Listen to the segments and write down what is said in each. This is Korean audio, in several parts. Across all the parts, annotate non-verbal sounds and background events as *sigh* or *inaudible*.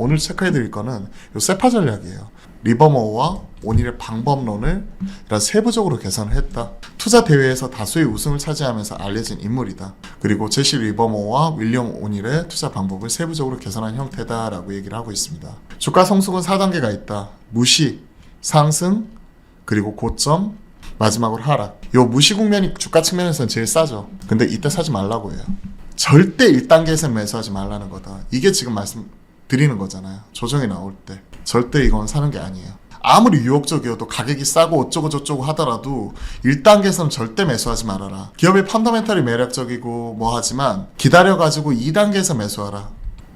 오늘 체크해 드릴 거는 요 세파 전략이에요. 리버머와 오닐의 방법론을 이런 세부적으로 개선을 했다. 투자 대회에서 다수의 우승을 차지하면서 알려진 인물이다. 그리고 제시 리버머와 윌리엄 오닐의 투자 방법을 세부적으로 개선한 형태다라고 얘기를 하고 있습니다. 주가 성숙은 4단계가 있다. 무시, 상승, 그리고 고점, 마지막으로 하락. 요 무시 국면이 주가 측면에서는 제일 싸죠. 근데 이때 사지 말라고 해요. 절대 1단계에서 매수하지 말라는 거다. 이게 지금 말씀 드리는 거잖아요. 조정이 나올 때. 절대 이건 사는 게 아니에요. 아무리 유혹적이어도 가격이 싸고 어쩌고 저쩌고 하더라도 1단계에서는 절대 매수하지 말아라. 기업의 펀더멘탈이 매력적이고 뭐 하지만 기다려가지고 2단계에서 매수하라.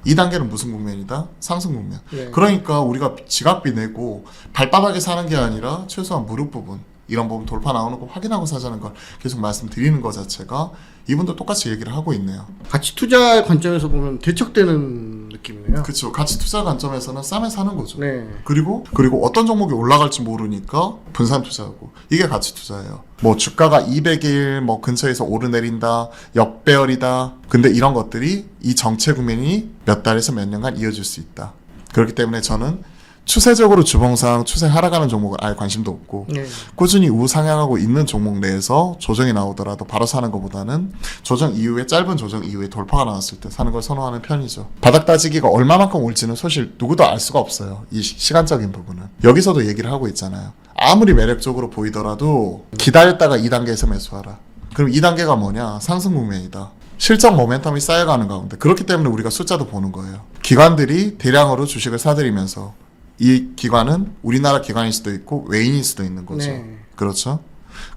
2단계는 무슨 국면이다? 상승 국면. 네. 그러니까 우리가 지각비 내고 발바닥에 사는 게 아니라 최소한 무릎 부분 이런 부분 돌파 나오는 거 확인하고 사자는 걸 계속 말씀드리는 것 자체가 이분도 똑같이 얘기를 하고 있네요. 가치 투자 관점에서 보면 대척되는 느낌이네요. 그렇죠. 가치 투자 관점에서는 싸면 사는 거죠. 네. 그리고 그리고 어떤 종목이 올라갈지 모르니까 분산 투자하고 이게 가치 투자예요. 뭐 주가가 200일 뭐 근처에서 오르내린다, 역배열이다. 근데 이런 것들이 이 정체 국면이 몇 달에서 몇 년간 이어질 수 있다. 그렇기 때문에 저는 추세적으로 주봉상 추세 하락하는 종목은 아예 관심도 없고 네. 꾸준히 우상향하고 있는 종목 내에서 조정이 나오더라도 바로 사는 것보다는 조정 이후에 짧은 조정 이후에 돌파가 나왔을 때 사는 걸 선호하는 편이죠. 바닥 따지기가 얼마만큼 올지는 사실 누구도 알 수가 없어요. 이 시- 시간적인 부분은. 여기서도 얘기를 하고 있잖아요. 아무리 매력적으로 보이더라도 기다렸다가 2단계에서 매수하라. 그럼 2단계가 뭐냐? 상승 국면이다. 실적 모멘텀이 쌓여가는 가운데 그렇기 때문에 우리가 숫자도 보는 거예요. 기관들이 대량으로 주식을 사들이면서 이 기관은 우리나라 기관일 수도 있고 외인일 수도 있는 거죠. 네. 그렇죠.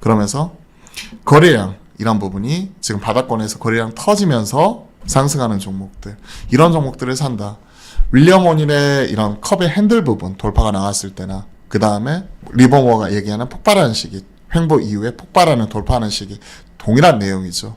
그러면서 거래량 이런 부분이 지금 바닥권에서 거래량 터지면서 상승하는 종목들 이런 종목들을 산다. 윌리엄 오닐의 이런 컵의 핸들 부분 돌파가 나왔을 때나 그 다음에 리버모어가 얘기하는 폭발하는 시기 횡보 이후에 폭발하는 돌파하는 시기 동일한 내용이죠.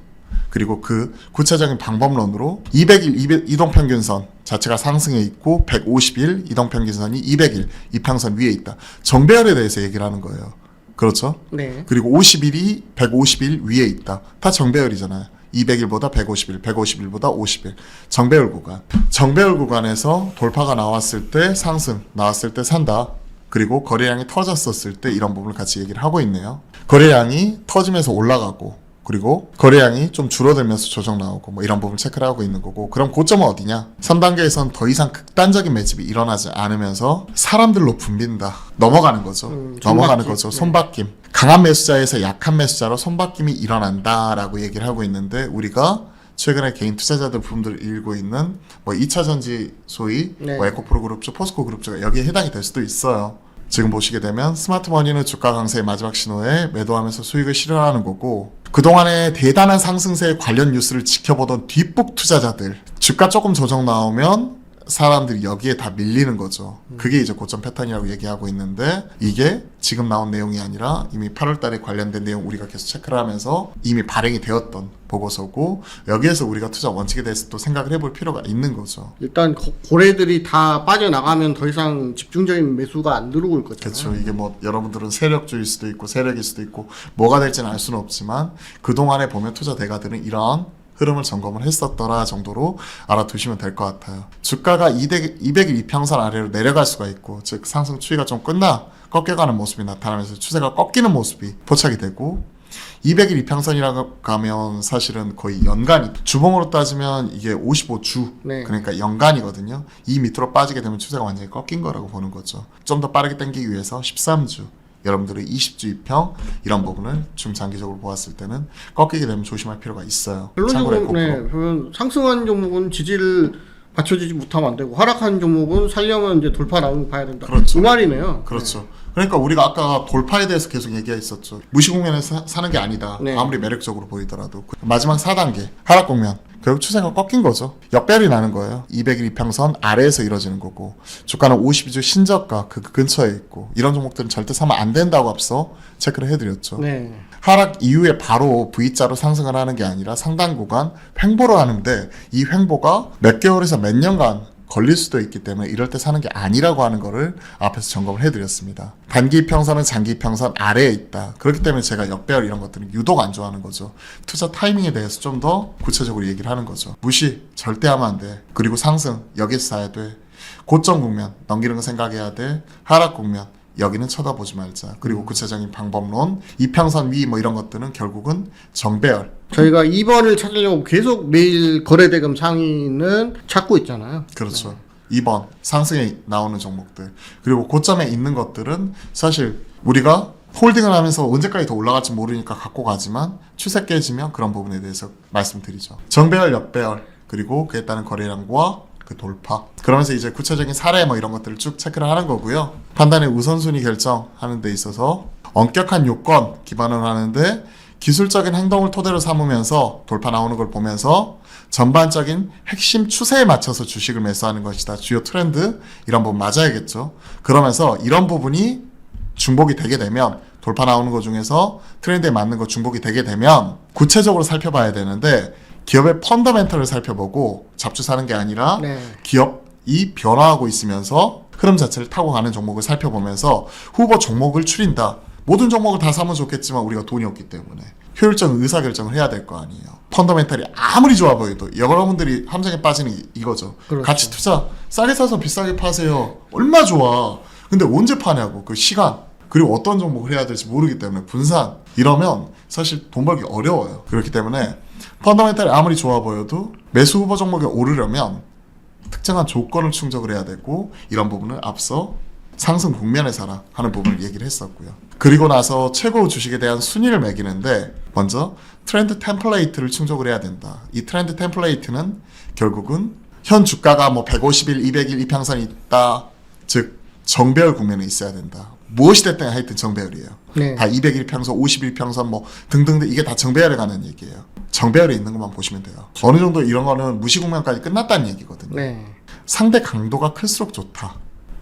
그리고 그 구체적인 방법론으로 200일 200 이동평균선 자체가 상승해 있고 150일 이동평균선이 200일 이평선 위에 있다. 정배열에 대해서 얘기를 하는 거예요. 그렇죠? 네. 그리고 50일이 150일 위에 있다. 다 정배열이잖아요. 200일보다 150일, 150일보다 50일. 정배열 구간. 정배열 구간에서 돌파가 나왔을 때 상승, 나왔을 때 산다. 그리고 거래량이 터졌었을 때 이런 부분을 같이 얘기를 하고 있네요. 거래량이 터지면서 올라가고 그리고 거래량이 좀 줄어들면서 조정 나오고 뭐 이런 부분 체크를 하고 있는 거고 그럼 고점은 어디냐? 3단계에선 더 이상 극단적인 매집이 일어나지 않으면서 사람들로 붐빈다. 넘어가는 거죠. 음, 넘어가는 손바뀜. 거죠. 네. 손바뀜. 강한 매수자에서 약한 매수자로 손바뀜이 일어난다라고 얘기를 하고 있는데 우리가 최근에 개인 투자자들 부분들을 읽고 있는 뭐 2차 전지 소위 네. 뭐 에코프로 그룹주, 포스코 그룹주가 여기에 해당이 될 수도 있어요. 지금 보시게 되면 스마트머니는 주가 강세의 마지막 신호에 매도하면서 수익을 실현하는 거고 그동안의 대단한 상승세의 관련 뉴스를 지켜보던 뒷북 투자자들 주가 조금 조정 나오면 사람들이 여기에 다 밀리는 거죠. 그게 이제 고점 패턴이라고 얘기하고 있는데 이게 지금 나온 내용이 아니라 이미 8월 달에 관련된 내용 우리가 계속 체크를 하면서 이미 발행이 되었던 보고서고 여기에서 우리가 투자 원칙에 대해서 또 생각을 해볼 필요가 있는 거죠. 일단 고- 고래들이 다 빠져나가면 더 이상 집중적인 매수가 안 들어올 거잖아요. 그렇죠. 이게 뭐 여러분들은 세력주일 수도 있고 세력일 수도 있고 뭐가 될지는 알 수는 없지만 그 동안에 보면 투자 대가들은 이러한 흐름을 점검을 했었더라 정도로 알아두시면 될 것 같아요. 주가가 200, 200일 이평선 아래로 내려갈 수가 있고 즉 상승 추이가 좀 끝나 꺾여가는 모습이 나타나면서 추세가 꺾이는 모습이 포착이 되고 200일 이평선이라고 가면 사실은 거의 연간이 주봉으로 따지면 이게 55주 네. 그러니까 연간이거든요. 이 밑으로 빠지게 되면 추세가 완전히 꺾인 거라고 보는 거죠. 좀 더 빠르게 당기기 위해서 13주 여러분들의 20주 2평 이런 부분을 중장기적으로 보았을 때는 꺾이게 되면 조심할 필요가 있어요. 결론적으로 네, 상승한 종목은 지지를 받쳐주지 못하면 안 되고 하락한 종목은 살려면 이제 돌파 나오는 거 봐야 된다. 그렇죠. 그 말이네요. 그렇죠. 그러니까 우리가 아까 돌파에 대해서 계속 얘기했었죠. 무시국면에서 사는 게 아니다. 네. 아무리 매력적으로 보이더라도. 그 마지막 4단계 하락국면. 결국 추세가 꺾인 거죠. 역배열이 나는 거예요. 200일 이평선 아래에서 이루어지는 거고 주가는 52주 신저가 그 근처에 있고 이런 종목들은 절대 사면 안 된다고 앞서 체크를 해드렸죠. 네. 하락 이후에 바로 V자로 상승을 하는 게 아니라 상당 구간 횡보를 하는데 이 횡보가 몇 개월에서 몇 년간 걸릴 수도 있기 때문에 이럴 때 사는 게 아니라고 하는 거를 앞에서 점검을 해드렸습니다. 단기 이평선은 장기 이평선 아래에 있다. 그렇기 때문에 제가 역배열 이런 것들은 유독 안 좋아하는 거죠. 투자 타이밍에 대해서 좀 더 구체적으로 얘기를 하는 거죠. 무시 절대 하면 안 돼. 그리고 상승 여기서 사야 돼. 고점 국면 넘기는 거 생각해야 돼. 하락 국면 여기는 쳐다보지 말자. 그리고 구체적인 방법론, 이평선 위 뭐 이런 것들은 결국은 정배열. 저희가 2번을 찾으려고 계속 매일 거래대금 상위는 찾고 있잖아요. 그렇죠. 2번 상승에 나오는 종목들. 그리고 고점에 있는 것들은 사실 우리가 홀딩을 하면서 언제까지 더 올라갈지 모르니까 갖고 가지만 추세 깨지면 그런 부분에 대해서 말씀드리죠. 정배열, 역배열 그리고 그에 따른 거래량과 그 돌파. 그러면서 이제 구체적인 사례 뭐 이런 것들을 쭉 체크를 하는 거고요. 판단의 우선순위 결정하는 데 있어서 엄격한 요건 기반을 하는데 기술적인 행동을 토대로 삼으면서 돌파 나오는 걸 보면서 전반적인 핵심 추세에 맞춰서 주식을 매수하는 것이다. 주요 트렌드 이런 부분 맞아야겠죠. 그러면서 이런 부분이 중복이 되게 되면 돌파 나오는 것 중에서 트렌드에 맞는 거 중복이 되게 되면 구체적으로 살펴봐야 되는데 기업의 펀더멘털을 살펴보고 잡주 사는 게 아니라 네. 기업이 변화하고 있으면서 흐름 자체를 타고 가는 종목을 살펴보면서 후보 종목을 추린다. 모든 종목을 다 사면 좋겠지만 우리가 돈이 없기 때문에 효율적 의사결정을 해야 될 거 아니에요. 펀더멘탈이 아무리 좋아 보여도 여러분들이 함정에 빠지는 이- 이거죠. 그렇죠. 가치 투자 싸게 사서 비싸게 파세요. 얼마 좋아. 근데 언제 파냐고 그 시간 그리고 어떤 종목을 해야 될지 모르기 때문에 분산 이러면 사실 돈 벌기 어려워요. 그렇기 때문에 펀더멘탈이 아무리 좋아 보여도 매수 후보 종목에 오르려면 특정한 조건을 충족을 해야 되고 이런 부분을 앞서 상승 국면에 살아 하는 부분을 얘기를 했었고요. 그리고 나서 최고 주식에 대한 순위를 매기는데 먼저 트렌드 템플레이트를 충족을 해야 된다. 이 트렌드 템플레이트는 결국은 현 주가가 뭐 150일, 200일 이평선이 있다. 즉 정배열 국면에 있어야 된다. 무엇이 됐든 하여튼 정배열이에요. 네. 다 200일 평선, 50일 평선 뭐 등등등 이게 다 정배열에 관한 얘기예요. 정배열에 있는 것만 보시면 돼요. 어느 정도 이런 거는 무시국면까지 끝났다는 얘기거든요. 네. 상대 강도가 클수록 좋다.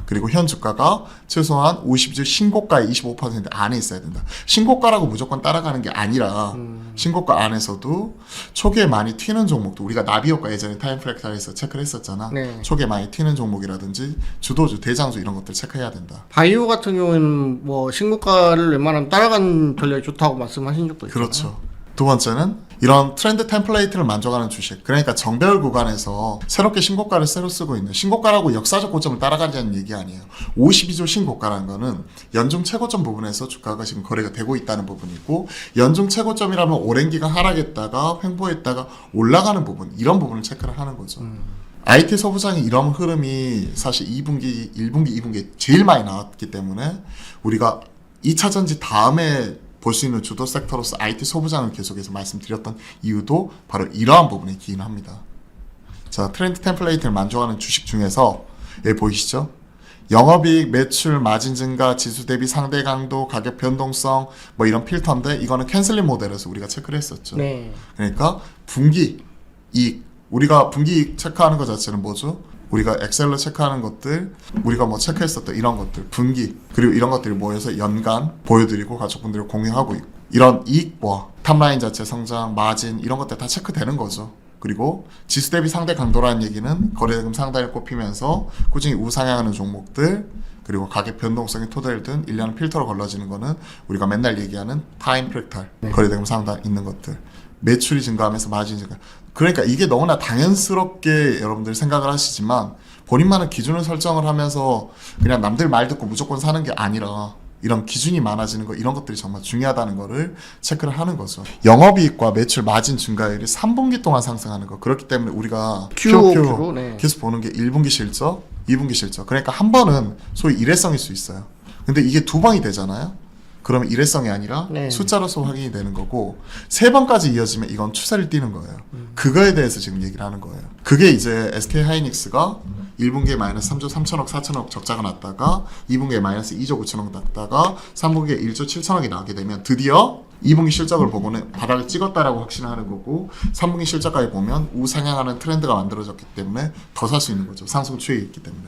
그리고 현 주가가 최소한 50주 신고가의 25% 안에 있어야 된다. 신고가라고 무조건 따라가는 게 아니라 신고가 안에서도 초기에 많이 튀는 종목도 우리가 나비효과 예전에 타임프랙탈에서 체크를 했었잖아. 네. 초기에 많이 튀는 종목이라든지 주도주, 대장주 이런 것들 체크해야 된다. 바이오 같은 경우에는 뭐 신고가를 웬만하면 따라가는 전략이 좋다고 말씀하신 적도 있잖아요. 그렇죠. 두 번째는 이런 트렌드 템플레이트를 만족하는 주식. 그러니까 정배열 구간에서 새롭게 신고가를 새로 쓰고 있는 신고가라고 역사적 고점을 따라가자는 얘기 아니에요. 52조 신고가라는 거는 연중 최고점 부분에서 주가가 지금 거래가 되고 있다는 부분이고 연중 최고점이라면 오랜 기간 하락했다가 횡보했다가 올라가는 부분 이런 부분을 체크를 하는 거죠. IT 소부장이 이런 흐름이 사실 2분기, 1분기, 2분기에 제일 많이 나왔기 때문에 우리가 2차 전지 다음에 볼 수 있는 주도 섹터로서 IT 소부장을 계속해서 말씀드렸던 이유도 바로 이러한 부분에 기인합니다. 자, 트렌드 템플레이트를 만족하는 주식 중에서 여기 보이시죠? 영업이익, 매출, 마진 증가, 지수 대비 상대 강도, 가격 변동성 뭐 이런 필터인데 이거는 캔슬링 모델에서 우리가 체크를 했었죠. 네. 그러니까 분기 이익 우리가 분기 이익 체크하는 것 자체는 뭐죠? 우리가 엑셀로 체크하는 것들 우리가 뭐 체크했었던 이런 것들 분기 그리고 이런 것들이 모여서 연간 보여드리고 가족분들이 공유하고 있고 이런 이익과 탑라인 자체 성장 마진 이런 것들 다 체크되는 거죠. 그리고 지수 대비 상대 강도라는 얘기는 거래대금 상단을 꼽히면서 꾸준히 우상향하는 종목들 그리고 가격 변동성이 토대를 든 1년 필터로 걸러지는 거는 우리가 맨날 얘기하는 타임 프랙탈 거래대금 상단 있는 것들 매출이 증가하면서 마진 증가 그러니까 이게 너무나 당연스럽게 여러분들 생각을 하시지만 본인만의 기준을 설정을 하면서 그냥 남들 말 듣고 무조건 사는 게 아니라 이런 기준이 많아지는 거 이런 것들이 정말 중요하다는 거를 체크를 하는 거죠. 영업이익과 매출 마진 증가율이 3분기 동안 상승하는 거 그렇기 때문에 우리가 QOQ 로, 네. 계속 보는 게 1분기 실적, 2분기 실적. 그러니까 한 번은 소위 일회성일 수 있어요. 근데 이게 두 번이 되잖아요. 그러면 일회성이 아니라 네. 숫자로서 확인이 되는 거고 세 번까지 이어지면 이건 추세를 띠는 거예요. 그거에 대해서 지금 얘기를 하는 거예요. 그게 이제 SK 하이닉스가 1분기에 마이너스 3조 3천억 4천억 적자가 났다가 2분기에 마이너스 2조 9천억 났다가 3분기에 1조 7천억이 나오게 되면 드디어 2분기 실적을 보고는 바닥을 찍었다라고 확신하는 거고 3분기 실적까지 보면 우상향하는 트렌드가 만들어졌기 때문에 더 살 수 있는 거죠. 상승 추이에 있기 때문에.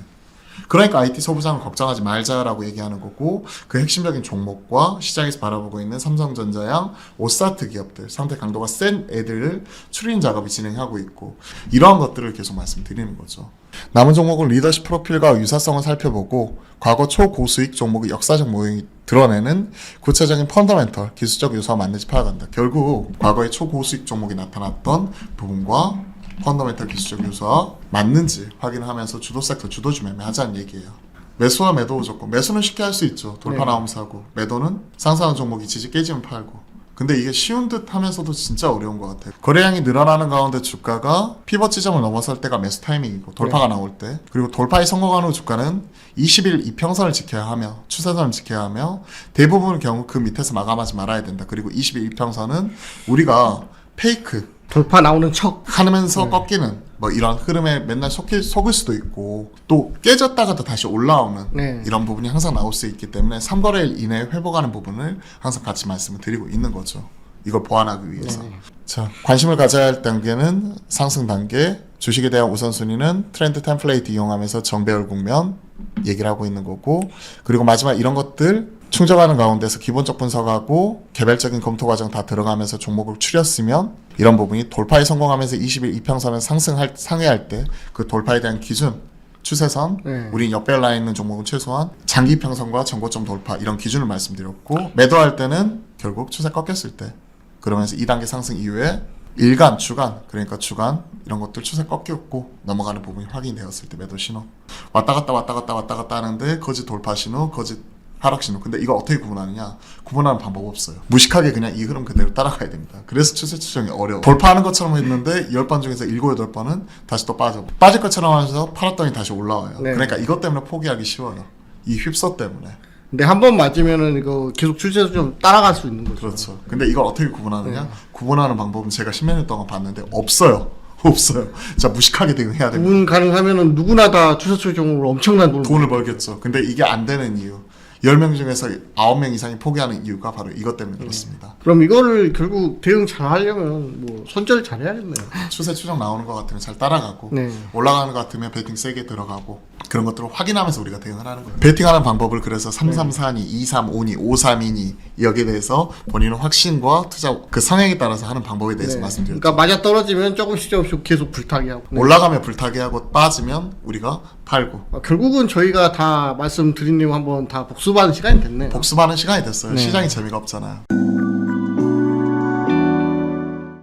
그러니까 IT 소부장을 걱정하지 말자라고 얘기하는 거고 그 핵심적인 종목과 시장에서 바라보고 있는 삼성전자양 오사트 기업들 상대 강도가 센 애들을 추린 작업이 진행하고 있고 이러한 것들을 계속 말씀드리는 거죠. 남은 종목은 리더십 프로필과 유사성을 살펴보고 과거 초고수익 종목의 역사적 모형이 드러내는 구체적인 펀더멘털 기술적 요소와 맞는지 파악한다. 결국 과거의 초고수익 종목이 나타났던 부분과 펀더멘탈 기술적 요소와 맞는지 확인하면서 주도 섹터 주도주 매매 하자는 얘기예요. 매수와 매도 조건. 매수는 쉽게 할 수 있죠. 돌파 네. 나오면 사고. 매도는 상승하는 종목이 지지 깨지면 팔고. 근데 이게 쉬운 듯 하면서도 진짜 어려운 것 같아요. 거래량이 늘어나는 가운데 주가가 피벗 지점을 넘어설 때가 매수 타이밍이고 돌파가 나올 때 그리고 돌파에 성공한 후 주가는 20일 이평선을 지켜야 하며 추세선을 지켜야 하며 대부분의 경우 그 밑에서 마감하지 말아야 된다. 그리고 20일 이평선은 우리가 페이크 돌파 나오는 척. 하면서 꺾이는 뭐 이런 흐름에 맨날 속일, 속을 수도 있고 또 깨졌다가도 다시 올라오는 네. 이런 부분이 항상 나올 수 있기 때문에 3거래일 이내에 회복하는 부분을 항상 같이 말씀을 드리고 있는 거죠. 이걸 보완하기 위해서. 네. 자, 관심을 가져야 할 단계는 상승 단계. 주식에 대한 우선순위는 트렌드 템플레이트 이용하면서 정배열 국면 얘기를 하고 있는 거고 그리고 마지막 이런 것들 충족하는 가운데서 기본적 분석하고 개별적인 검토 과정 다 들어가면서 종목을 추렸으면 이런 부분이 돌파에 성공하면서 20일 이평선을 상승할 상회할 때 그 돌파에 대한 기준 추세선 네. 우리 옆에 라인 있는 종목은 최소한 장기 평선과 전고점 돌파 이런 기준을 말씀드렸고 매도할 때는 결국 추세 꺾였을 때 그러면서 2단계 상승 이후에 일간, 주간 그러니까 주간 이런 것들 추세 꺾였고 넘어가는 부분이 확인되었을 때 매도 신호 왔다 갔다 왔다 갔다 왔다 갔다 하는데 거짓 돌파 신호 거짓 하락 신호 근데 이거 어떻게 구분하느냐 구분하는 방법 없어요 무식하게 그냥 이 흐름 그대로 따라가야 됩니다 그래서 추세 추정이 어려워 돌파하는 것처럼 했는데 10번 중에서 7, 8번은 다시 또 빠져 빠질 것처럼 하면서 팔았더니 다시 올라와요 네. 그러니까 이것 때문에 포기하기 쉬워요 이 휩써 때문에 근데 한 번 맞으면은 이거 계속 추세도 좀 따라갈 수 있는 거죠. 그렇죠. 근데 이걸 어떻게 구분하느냐? 네. 구분하는 방법은 제가 10몇 년 동안 봤는데 없어요. *laughs* 없어요. 자 무식하게 대응해야 됩니다. 구분 가능하면은 누구나 다 추세 추종으로 엄청난 돈을 돈을 벌겠죠. 근데 이게 안 되는 이유. 10명 중에서 9명 이상이 포기하는 이유가 바로 이것 때문에 그렇습니다. 그럼 이거를 결국 대응 잘 하려면 뭐 손절 잘 해야겠네요. 추세 추정 나오는 것 같으면 잘 따라가고 네. 올라가는 것 같으면 베팅 세게 들어가고 그런 것들을 확인하면서 우리가 대응을 하는 거예요. 베팅하는 방법을 그래서 334니, 235니, 532니 여기에 대해서 본인의 확신과 투자 그 성향에 따라서 하는 방법에 대해서 네. 말씀드렸죠. 그러니까 맞아 떨어지면 조금씩 조금씩 계속 불타게 하고. 네. 올라가면 불타게 하고 빠지면 우리가 팔고 아, 결국은 저희가 다 말씀드린 내용 한번 다 복습하는 시간이 됐네요. 복습하는 시간이 됐어요. 네. 시장이 재미가 없잖아요.